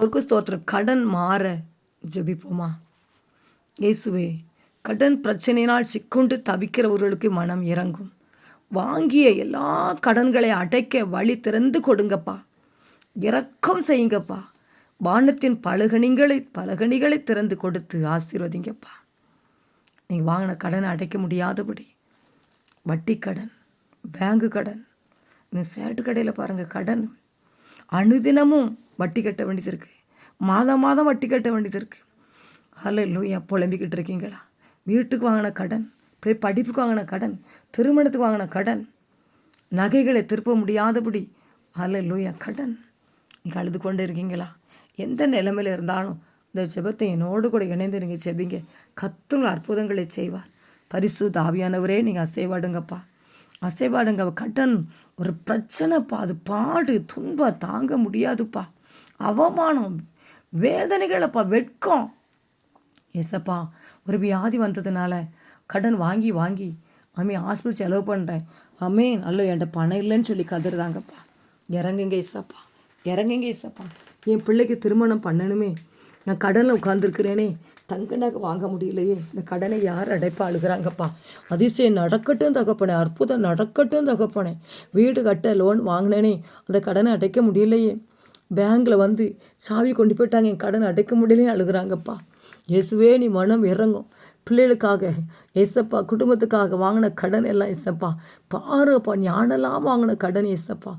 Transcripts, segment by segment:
அவருக்கு ஸ்தோத்திரம். கடன் மாற ஜபிப்போமா? இயேசுவே கடன் பிரச்சனையினால் சிக்குண்டு தவிக்கிறவர்களுக்கு மனம் இறங்கும். வாங்கிய எல்லா கடன்களை அடைக்க வழி திறந்து கொடுங்கப்பா. இறக்கம் செய்யுங்கப்பா. வானத்தின் பலகணிகளை பலகணிகளை திறந்து கொடுத்து ஆசீர்வதிங்கப்பா. நீங்கள் வாங்கின கடனை அடைக்க முடியாதபடி வட்டி கடன் பேங்கு கடன் இன்னும் சேட்டு கடையில் பாருங்கள் கடன் அனுதினமும் வட்டி கட்ட வேண்டியது இருக்குது மாதம் மாதம் வட்டி கட்ட வேண்டியது இருக்குது அதில் லூயா புலம்பிக்கிட்டு இருக்கீங்களா? வீட்டுக்கு வாங்கின கடன் போய் படிப்புக்கு வாங்கின கடன் திருமணத்துக்கு வாங்கின கடன் நகைகளை திருப்ப முடியாதபடி அதில் லூயா கடன். நீங்கள் அழுது கொண்டு இருக்கீங்களா? எந்த நிலைமையில் இருந்தாலும் இந்த ஜெபத்தை என்னோடு கூட இணைந்து நீங்கள் செபிங்க கத்துங்கள் அற்புதங்களை செய்வார். பரிசு தாவியானவரே நீங்கள் அசைவாடுங்கப்பா. அசைவாடுங்க. கடன் ஒரு பிரச்சனைப்பா அது பாடு துன்பம் தாங்க முடியாதுப்பா. அவமானம் வேதனைகளப்பா வெட்கம். எஸப்பா ஒரு வியாதி வந்ததுனால கடன் வாங்கி வாங்கி அம்மி ஹாஸ்பிட்டல் செலவு பண்ணுறேன் அம்மே நல்ல என்கிட்ட பணம் இல்லைன்னு சொல்லி கதறுதாங்கப்பா இறங்குங்க இசப்பா இறங்குங்க இசப்பா என் பிள்ளைக்கு திருமணம் பண்ணணுமே. நான் கடனில் உட்காந்துருக்குறேனே தங்க நகை வாங்க முடியலையே. இந்த கடனை யார் அடைப்பா அழுகிறாங்கப்பா அதிசயம் நடக்கட்டும் தகப்பனே அற்புதம் நடக்கட்டும் தகப்பனே. வீடு கட்ட லோன் வாங்கினேனே அந்த கடனை அடைக்க முடியலையே. பேங்கில் வந்து சாவி கொண்டு போயிட்டாங்க என் கடன் அடைக்க முடியலன்னு அழுகிறாங்கப்பா. இயேசுவே நீ மனம் இறங்கும். பிள்ளைகளுக்காக ஏசப்பா குடும்பத்துக்காக வாங்கின கடன் எல்லாம் ஏசப்பா பாருப்பா ஞானெல்லாம் வாங்கின கடன் ஏசப்பா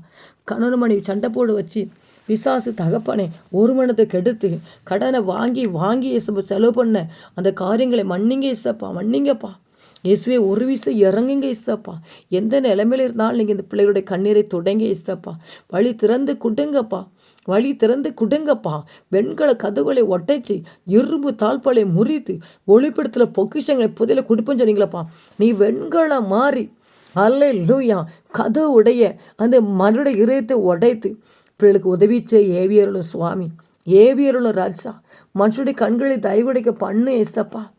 கணவன் மனைவி சண்டை போட வச்சு விசாசு தகப்பனே ஒரு மனத்தை கெடுத்து கடனை வாங்கி வாங்கி ஏசப்பா செலவு பண்ண. அந்த காரியங்களை மன்னிங்க இசப்பா மன்னிங்கப்பா. இயேசுவே ஒரு வீசை இறங்குங்க இசப்பா எந்த நிலைமையில இருந்தாலும் நீங்கள் இந்த பிள்ளைகளுடைய கண்ணீரை தொடங்க இசப்பா வழி திறந்து குடுங்கப்பா. வழி திறந்து குடுங்கப்பா. வெண்கல கதவுகளை ஒட்டைச்சு இரும்பு தாழ்பாலை முறித்து ஒளிப்படத்தில் பொக்கிஷங்களை புதையில கொடுப்பேன்னு சொன்னீங்களப்பா. நீ வெண்கல மாறி அல்ல லூயா கதவு உடைய அந்த மனுடைய இதயத்தை உடைத்து பிள்ளைகளுக்கு உதவி உதவிச்ச ஏவியருள சுவாமி. ஏவியருள ராஜா. மனுஷனுடைய கண்களை தயவுடைக்க பண்ணு ஏசப்பா.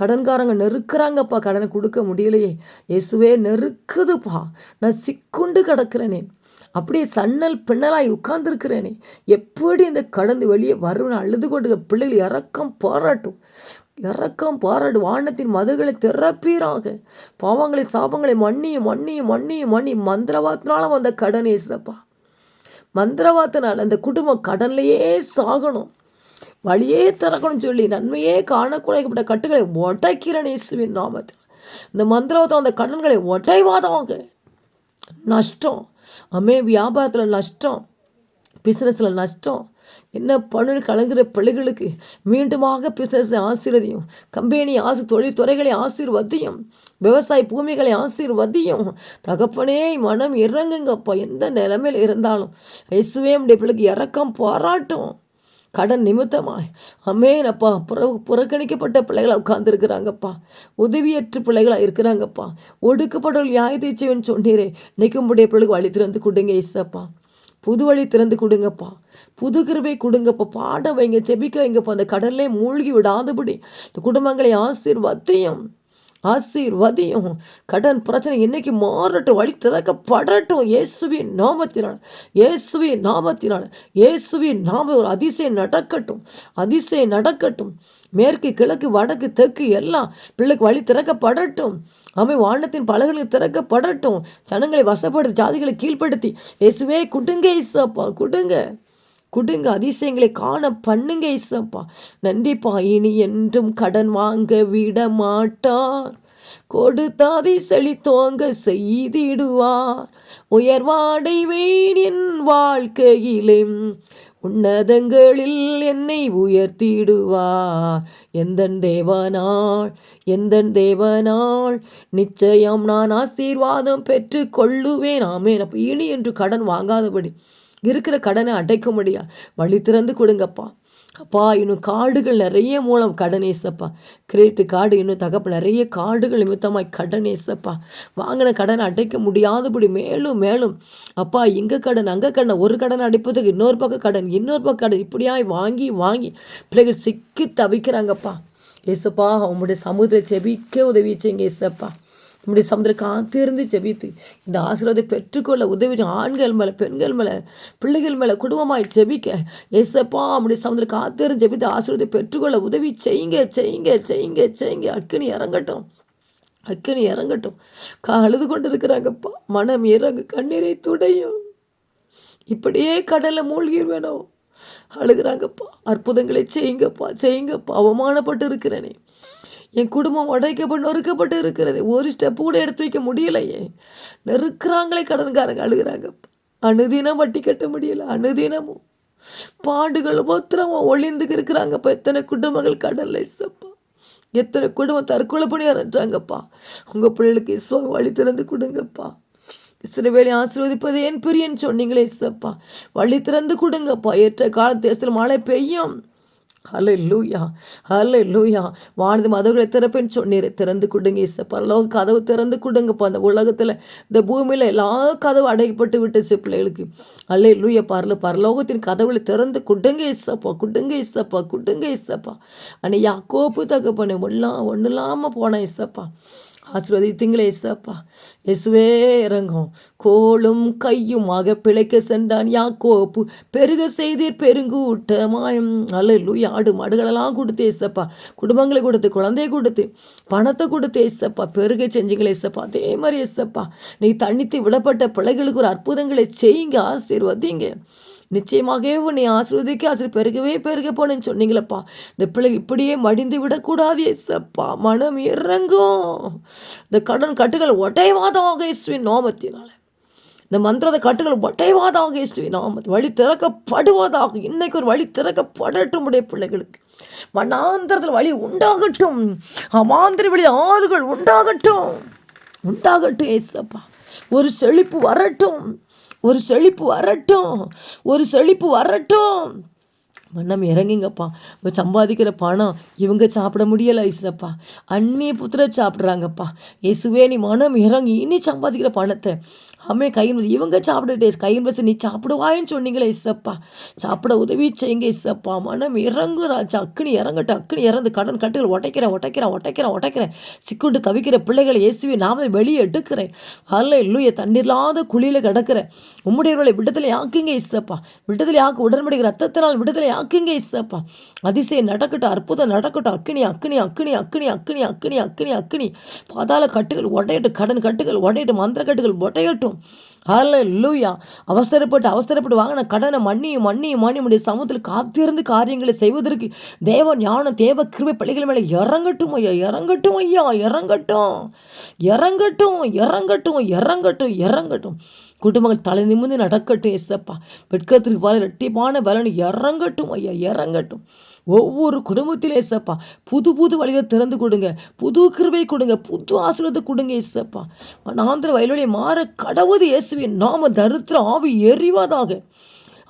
கடன்காரங்க நெருக்கிறாங்கப்பா. கடனை கொடுக்க முடியலையே. இயேசுவே நெருக்குதுப்பா. நான் சிக்குண்டு கிடக்கிறேனே. அப்படியே சன்னல் பின்னலாய் உட்கார்ந்துருக்கிறேனே. எப்படி இந்த கடந்து வெளியே வரும்னு அழுது கொண்டு பிள்ளைகள் இறக்கம் பாராட்டும். இறக்கம் பாராட்டு. வானத்தின் மதுகளை திறப்பீராக. பாவங்களை சாபங்களை மன்னியும் மன்னியும் மன்னியும் மன்னி மந்திரவாத்தினாலும் வந்த கடன் ஏசுதப்பா மந்திரவாத்தினால் அந்த குடும்பம் கடன்லையே சாகணும். வழியே திறக்கணும் சொல்லி நன்மையே காணக்கூடாத கட்டுகளை உடைக்கிறேன் இயேசுவின் நாமத்தில். இந்த மந்திரவாதம் அந்த கடன்களை உடைவாதமாக நஷ்டம். அமே வியாபாரத்தில் நஷ்டம். பிஸ்னஸில் நஷ்டம். என்ன பண்ணுன்னு கலங்குற பிள்ளைகளுக்கு மீண்டுமாக பிஸ்னஸ் ஆசீர்வதியும். கம்பெனி ஆசி தொழில்துறைகளை ஆசீர்வதியும். விவசாய பூமிகளை ஆசீர்வதியும். தகப்பனே மனம் இறங்குங்கப்பா. எந்த நிலைமையில் இருந்தாலும் இயேசுவே நம்முடைய பிள்ளைக்கு இறக்கம் பாராட்டும். கடன் நிமித்தமாய். அமேனப்பா புற புறக்கணிக்கப்பட்ட பிள்ளைகளாக உட்காந்துருக்குறாங்கப்பா உதவியற்ற பிள்ளைகளாக இருக்கிறாங்கப்பா. ஒடுக்கப்படல் நியாய தீச்சவன் சொன்னீரே. இன்னைக்கு உடைய பிள்ளைக்கு வழி திறந்து கொடுங்க இசப்பா புது வழி திறந்து கொடுங்கப்பா. புது கிருபை கொடுங்கப்பா. பாட வைங்க செபிக்க வைங்கப்பா. அந்த கடல்லே மூழ்கி விடாதபடி. இந்த குடும்பங்களை ஆசீர்வாத்தையும் ஆசீர்வதியும். கடன் பிரச்சனை இன்னைக்கு மாறட்டும் வழி திறக்கப்படட்டும். இயேசுவின் நாமத்தினால் இயேசுவின் நாமத்தினால் இயேசுவின் நாம ஒரு அதிசயம் நடக்கட்டும். அதிசயம் நடக்கட்டும். மேற்கு கிழக்கு வடக்கு தெற்கு எல்லாம் பிள்ளைக்கு வழி திறக்கப்படட்டும். அமை வானத்தின் பலகளுக்கு திறக்கப்படட்டும். ஜனங்களை வசப்படுத்தி ஜாதிகளை கீழ்ப்படுத்தி இயேசுவே குடுங்க இசப்பா குடுங்க. கொடுங்க அதிசயங்களை காண பண்ணுங்க இசப்பா நன்றிப்பா இனி என்றும் கடன் வாங்க விட மாட்டார். கொடுத்தாதி செழித்தோங்க செய்திடுவார். உயர்வாடைவேன் என் வாழ்க்கையிலே உன்னதங்களில் என்னை உயர்த்திடுவார் எந்த தேவனாள் எந்த தேவனாள் நிச்சயம் நான் ஆசீர்வாதம் பெற்று கொள்ளுவேன். ஆமேன். அப்போ இனி என்று கடன் வாங்காதபடி இருக்கிற கடனை அடைக்க முடியாது வழி திறந்து கொடுங்கப்பா. அப்பா இன்னும் காடுகள் நிறைய மூலம் கடன் ஏசப்பா கிரேட்டு காடு இன்னும் தகப்பு நிறைய காடுகள் நிமித்தமாய் கடன் ஏசப்பா வாங்கின கடனை அடைக்க முடியாதபடி மேலும் மேலும் அப்பா இங்கே கடன் அங்கே கடன் ஒரு கடன் அடைப்பதுக்கு இன்னொரு பக்கம் கடன் இன்னொரு பக்கம் கடன் இப்படியாய் வாங்கி வாங்கி பிள்ளைகள் சிக்கி தவிக்கிறாங்கப்பா. ஏசப்பா அவங்களுடைய சமுதிர செபிக்க உதவி செய்யுங்க ஏசப்பா. நம்முடைய சமுதிர காத்திருந்து ஜெபித்து இந்த ஆசீர்வாதத்தை பெற்றுக்கொள்ள உதவி ஆண்கள் மேலே பெண்கள் மேலே பிள்ளைகள் மேலே குடும்பமாய் செபிக்க ஏசப்பா நம்முடைய சமுதிர காத்திருந்து செபித்து ஆசீர்வாதத்தை பெற்றுக்கொள்ள உதவி செய்யுங்க செய்யுங்க செய்யுங்க செய்யுங்க. அக்கினி இறங்கட்டும். அக்கினி இறங்கட்டும். கா அழுது கொண்டு இருக்கிறாங்கப்பா மனம் இறங்கு கண்ணீரை துடையும். இப்படியே கடலில் மூழ்கிடுவேனோ அழுகிறாங்கப்பா. அற்புதங்களை செய்யுங்கப்பா செய்யுங்கப்பா. அவமானப்பட்டு இருக்கிறேனே என் குடும்பம் உடைக்கப்பட்டு நொறுக்கப்பட்டு இருக்கிறது. ஒரு ஸ்டெப் கூட எடுத்து வைக்க முடியலையே. நெருக்கிறாங்களே கடன்காரங்க அழுகிறாங்க. அனுதினம் வட்டி கட்ட முடியல அனுதினமும். பாடுகள் ஒத்திரமும் ஒளிந்துக்கு இருக்கிறாங்கப்பா எத்தனை குடும்பங்கள் கடல்ல இசப்பா. எத்தனை குடும்பம் தற்கொலை பண்ணி அரைஞ்சாங்கப்பா உங்கள் பிள்ளைகளுக்கு இஸ்வா வழி திறந்து கொடுங்கப்பா. இஸ்ரவேலை ஆசீர்வதிப்பது ஏன் பிரியன்னு சொன்னீங்களே இசப்பா. வழி திறந்து கொடுங்கப்பா. ஏற்ற கால தேசத்தில் மழை பெய்யும். ஹலே லூயா ஹலே லூயா வானது மதவுகளை திறப்பேன்னு சொன்னீர். திறந்து கொடுங்க இச பரலோக கதவு திறந்து கொடுங்கப்பா. அந்த உலகத்தில் இந்த பூமியில் எல்லா கதவு அடைக்கப்பட்டு விட்டுச்சு பிள்ளைகளுக்கு. அல்லே லூயா பரல பரலோகத்தின் கதவுகளை திறந்து கொடுங்க இசப்பா கொடுங்க இசப்பா கொடுங்க இசப்பா அன்னை யாக்கோப்பு தகப்பனே ஒல்லாம் ஒன்றும் இல்லாமல் போனேன் இசப்பா ஆசிர்வதித்தீங்களே இசப்பா இயேசுவே இறங்கும். கோலும் கையுமாக பிழைக்க சென்றான் யா கோப்பு பெருக செய்தீர் பெருங்கூட்டமாயும். அல்ல ஆடு மாடுகளெல்லாம் கொடுத்து ஏசப்பா குடும்பங்களை கொடுத்து குழந்தைய கொடுத்து பணத்தை கொடுத்து ஏசப்பா பெருக செஞ்சுங்களே ஏசப்பா அதே மாதிரி ஏசப்பா நீ தண்ணித்து விடப்பட்ட பிள்ளைகளுக்கு ஒரு அற்புதங்களை செய்யுங்க ஆசீர்வதிங்க. நிச்சயமாகவே உன்னை ஆசிர்வதிக்க ஆசிரியர் பெருகவே பெருக போனேன்னு சொன்னீங்களப்பா. இந்த பிள்ளை இப்படியே மடிந்து விடக்கூடாது எஸ்ப்பா மனம் இறங்கும். இந்த கடன் கட்டுகள் ஒட்டைவாதமாக இயேசுவின் நோமத்தினால. இந்த மந்திரத கட்டுகள் ஒட்டைவாதாக இயேசுவின் நாமத்து வழி திறக்கப்படுவதாக இன்னைக்கு ஒரு வழி திறக்கப்படட்டும் உடைய பிள்ளைகளுக்கு. மண்ணாந்திரத்தில் வழி உண்டாகட்டும். அமாந்திர வழி ஆறுகள் உண்டாகட்டும். உண்டாகட்டும் ஏசப்பா. ஒரு செழிப்பு வரட்டும். ஒரு செழிப்பு வரட்டும் ஒரு செழிப்பு வரட்டும். மன்னம் இறங்குங்கப்பா. சம்பாதிக்கிற பணம் இவங்க சாப்பிட முடியலை ஐசப்பா. அன்னி புத்திர சாப்பிட்றாங்கப்பா. இயேசுவே நீ மனம் இறங்கி இனி சம்பாதிக்கிற பணத்தை அம்மே கையின் இவங்க சாப்பிடட்டே கையின் பஸ் நீ சாப்பிடுவாயின்னு சொன்னீங்களே இசப்பா. சாப்பிட உதவி செய்யுங்க இசப்பா. மனம் இறங்கு ராஜா அக்குனி இறங்கட்டும் அக்குனி இறந்து கடன் கட்டுகள் உடைக்கிறேன் உடைக்கிறேன் உடைக்கிறேன் உடைக்கிறேன். சிக்குண்டு தவிக்கிற பிள்ளைகளை இயேசுவி நாம வெளியே எடுக்கிறேன். அல்ல இல்லையே தண்ணீர்லாத குழியில் கிடக்கிறேன். உம்முடையவர்களை விடுதலை ஆக்குங்க இசப்பா. விடுதலை ஆக்கு உடன்படி ரத்தத்தினால் விடுதலை ஆக்குங்க இசப்பா. அதிசயம் நடக்கட்டும் அற்புதம் நடக்கட்டும். அக்கினி அக்கினி அக்கினி அக்கினி அக்கினி அக்கினி அக்கினி அக்கினி. பாதாள கட்டுகள் உடையட்டும் கடன் கட்டுகள் உடையட்டும் மந்திர கட்டுகள் உடையட்டும். அல்ல லூயா அவசரப்பட்டு அவசரப்பட்டு வாங்கின கடனை மண்ணியும் மண்ணியும் மணி முடிய சமூகத்தில் காத்திருந்து காரியங்களை செய்வதற்கு தேவ ஞானம் தேவ கிருபை பிள்ளைகள் மேலே இறங்கட்டும் ஐயா இறங்கட்டும் ஐயா இறங்கட்டும். இறங்கட்டும் இறங்கட்டும் இறங்கட்டும் இறங்கட்டும். குடும்பங்கள் தலை நிமிந்து நடக்கட்டும் எஸ்ஸப்பா வெட்கத்திற்கு வாழ இரட்டிப்பான பலன் இறங்கட்டும் ஐயா இறங்கட்டும். ஒவ்வொரு குடும்பத்திலே எஸ்ஸப்பா புது புது வழிகளை திறந்து கொடுங்க புது கிருபை கொடுங்க புது ஆசீர்வாதத்தை கொடுங்க எஸ்ஸப்பா நாந்திர வயலுடைய மாற கடவுது இயேசுவின் நாம தரித்திர ஆவி எறிவாதாக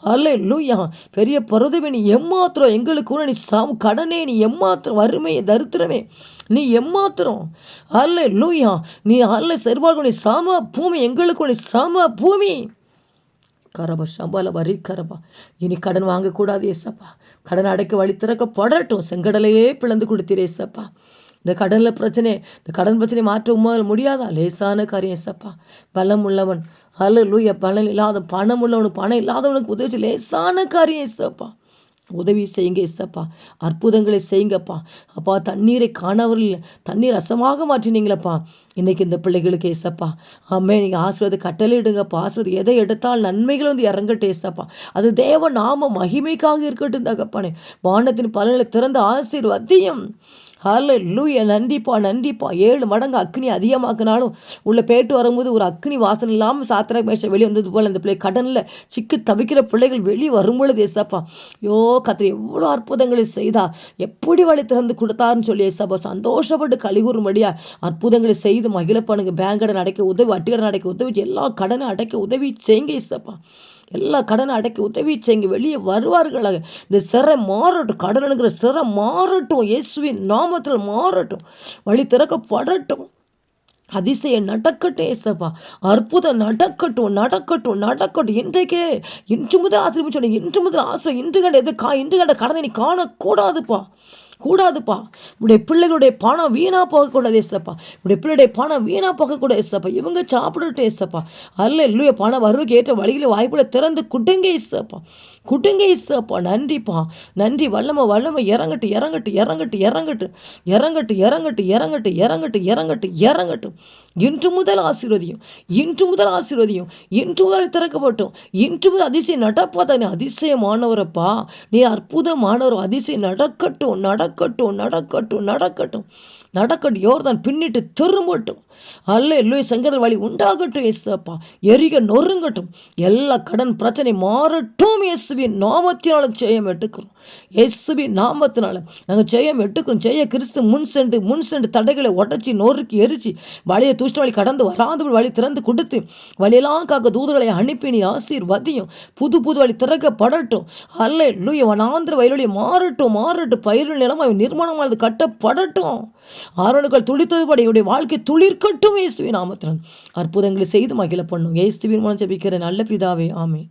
அல்ல லூயா பெரிய பருதவே நீ எம்மாத்திரம் எங்களுக்கு கூட நீ சாம் கடனே நீ எம்மாத்திரம் வறுமையை தருத்திரமே நீ எம்மாத்திரம். அல்ல லூயா நீ அல்ல செருவாள் நீ சம பூமி எங்களுக்கு நீ சம பூமி. கரபா சம்பால வரி கரபா. இனி கடன் வாங்கக்கூடாது ஏசப்பா. கடன் அடைக்க வழி திறக்க படட்டும். செங்கடலையே பிளந்து கொடுத்தீரே ஏசப்பா. இந்த கடனில் பிரச்சனை இந்த கடன் பிரச்சனை மாற்ற உமால் முடியாதா? லேசான காரியம் ஏசப்பா. பலம் உள்ளவன். அல்ல லூய பலன் இல்லாத பணம் உள்ளவனுக்கு பணம் இல்லாதவனுக்கு உதவி லேசான காரியம் ஏசப்பா. உதவி செய்யுங்க இசப்பா அற்புதங்களை செய்யுங்கப்பா. அப்பா தண்ணீரை காணவர்கள் தண்ணீர் ரசமாக மாற்றினீங்களப்பா. இன்றைக்கி இந்த பிள்ளைகளுக்கு ஏசப்பா. அம்மே நீங்கள் ஆசுவது கட்டளையிடுங்கப்பா. ஆசுவது எதை எடுத்தால் நன்மைகள் வந்து இறங்கட்டும் ஏசப்பா. அது தேவ நாம மகிமைக்காக இருக்கட்டும் தகப்பானே. வானத்தின் பலனில் திறந்த ஆசீர்வாதியும். ஹல்ல லூய நன்றிப்பா நன்றிப்பா. ஏழு மடங்கு அக்னி அதிகமாக்கினாலும் உள்ள பேட்டு வரும்போது ஒரு அக்னி வாசனை இல்லாமல் சாத்திர மேஷம் வெளியே வந்தது போல் அந்த பிள்ளை கடனில் சிக்கு தவிக்கிற பிள்ளைகள் வெளியே வரும்பொழுது ஏசப்பா யோ கத்திரி எவ்வளோ அற்புதங்களை செய்தா எப்படி வழி திறந்து கொடுத்தாருன்னு சொல்லி ஏசப்பா சந்தோஷப்பட்டு கழிகூறும்படியா அற்புதங்களை செய்து மகிழ பண்ணுங்க பேங்க் கடன் அடைக்க உதவி வட்டி கடன் அடைக்க உதவி எல்லா கடனை அடைக்க உதவி செய்யுங்க ஏசப்பா எல்லா கடனை அடைக்க உதவி செய்யுங்க. வெளியே வருவார்களாக. இந்த சிறை மாறட்டும். கடனுங்கிற சிறை மாறட்டும். இயேசுவின் நாமத்தில் மாறட்டும். வழி திறக்கப்படட்டும். அதிசயம் நடக்கட்டும் ஏசப்பா அற்புதம் நடக்கட்டும் நடக்கட்டும் நடக்கட்டும். இன்றைக்கே இன்று முதல் ஆசிரியர் சொன்னேன் இன்று முதல் ஆசை இன்று கண்ட எது கா இன்று கண்ட கடனை நீ காணக்கூடாதுப்பா. கூடாதுப்பா. உடைய பிள்ளைகளுடைய பணம் வீணாக போகக்கூடாது ஏசப்பா. உடைய பிள்ளைடைய பணம் வீணாக போகக்கூடாது ஏசப்பா. இவங்க சாப்பிடட்டும் ஏசப்பா. அல்ல இல்லையோ பணம் வருவக்கு ஏற்ற வழியில் வாய்ப்புல திறந்து குட்டுங்க ஏசப்பா. குட்டுங்க ஏசப்பா. நன்றிப்பா. நன்றி. வல்லம வல்லம. இறங்கட்டு இறங்கட்டு இறங்கட்டு இறங்கட்டு இறங்கட்டு இறங்கட்டு இறங்கட்டு இறங்கட்டு இறங்கட்டு இறங்கட்டும். இன்று முதல் ஆசீர்வதியும் இன்று முதல் ஆசீர்வதியும் இன்று முதல் திறக்கப்பட்டும். இன்று முதல் அதிசயம் நடப்பாத நீ அதிசயமானவரப்பா. நீ அற்புதமானவர் அதிசயம் நடக்கட்டும் நட நடக்கட்டும் நடக்கட்டும் நடக்கட்டும். நடக்கட்டும் யோர்தான் பின்னிட்டு திரும்பட்டும். அல்ல எல்லோய் சங்கடல் வழி உண்டாகட்டும் ஏசப்பா எரிக நொறுங்கட்டும். எல்லா கடன் பிரச்சனை மாறட்டும் இயேசுவின் நாமத்தினால ஜெயம் எடுக்கிறோம். இயேசுவின் நாமத்தினால நாங்கள் ஜெயம் எடுக்கிறோம். ஜெய கிறிஸ்து முன் சென்று முன் சென்று தடைகளை உடச்சி நொறுக்கி எரிச்சு வழியை தூஷ்ட வழி கடந்து வராத வழி திறந்து கொடுத்து வழியெல்லாம் காக்க தூதுகளை அனுப்பி நீ ஆசீர்வதியும். புது புது வழி திறக்கப்படட்டும். அல்ல லூய வனாந்திர வயலுடைய மாறட்டும் மாறட்டும். பயிர் நிலம் அவன் நிர்மாணமானது கட்டப்படட்டும். ஆரோனுக்கள் துளித்ததுபடி இவருடைய வாழ்க்கை துளிர்க்கட்டும் இயேசுவின் நாமத்தினால். அற்புதங்களை செய்து மகிழ பண்ணும் இயேசுவின் மூலம் ஜபிக்கிற நல்ல பிதாவே ஆமே